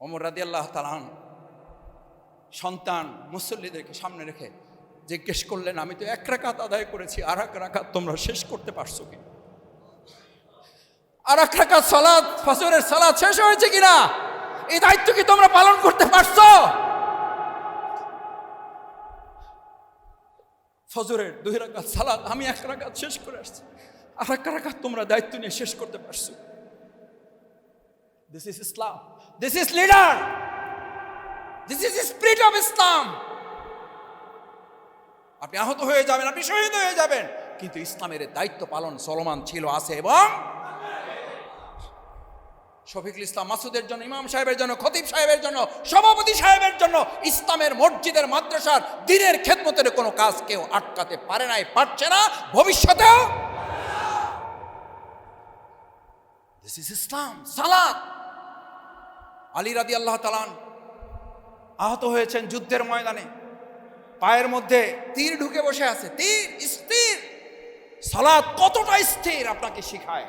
অমর রাদি আল্লাহ তালান সন্তান মুসল্লিদেরকে সামনে রেখে জিজ্ঞেস করলেন, আমি তো এক রাকাত আদায় করেছি আর এক রাকাত তোমরা শেষ করতে পারছ কি আর এক রাকাত সালাদ ফসরের সালাদ শেষ হয়েছে কিনা? এই দায়িত্ব কি তোমরা পালন করতে পারছ? ফজরের দুই রাকাত সালাদ আমি এক রাকাত শেষ করে আসছি আর এক রাকাত তোমরা দায়িত্ব নিয়ে শেষ করতে পারছ this is Islam this is leader this is spirit of Islam আপনি আহত হয়ে যাবেন, আপনি শহীদ হয়ে যাবেন। কিন্তু ইসলামের দায়িত্ব পালন সলমান ছিল, আছে এবং শফিকুল ইসলাম মাসুদের জন্য, ইমাম সাহেবের জন্য, খতিব সাহেবের জন্য, সভাপতি সাহেবের জন্য ইসলামের মসজিদের, মাদ্রাসার, দিনের খেদমতের কোনো কাজ কেউ আটকাতে পারে নাই, পারছে না, ভবিষ্যতেও। দিস ইজ ইসলাম সালাত। আলী রাদি আল্লাহ তালান আহত হয়েছেন যুদ্ধের ময়দানে। পায়ের মধ্যে তীর ঢুকে বসে আছে। তীর, স্থির। সালাদ কতটা স্থির আপনাকে শিখায়।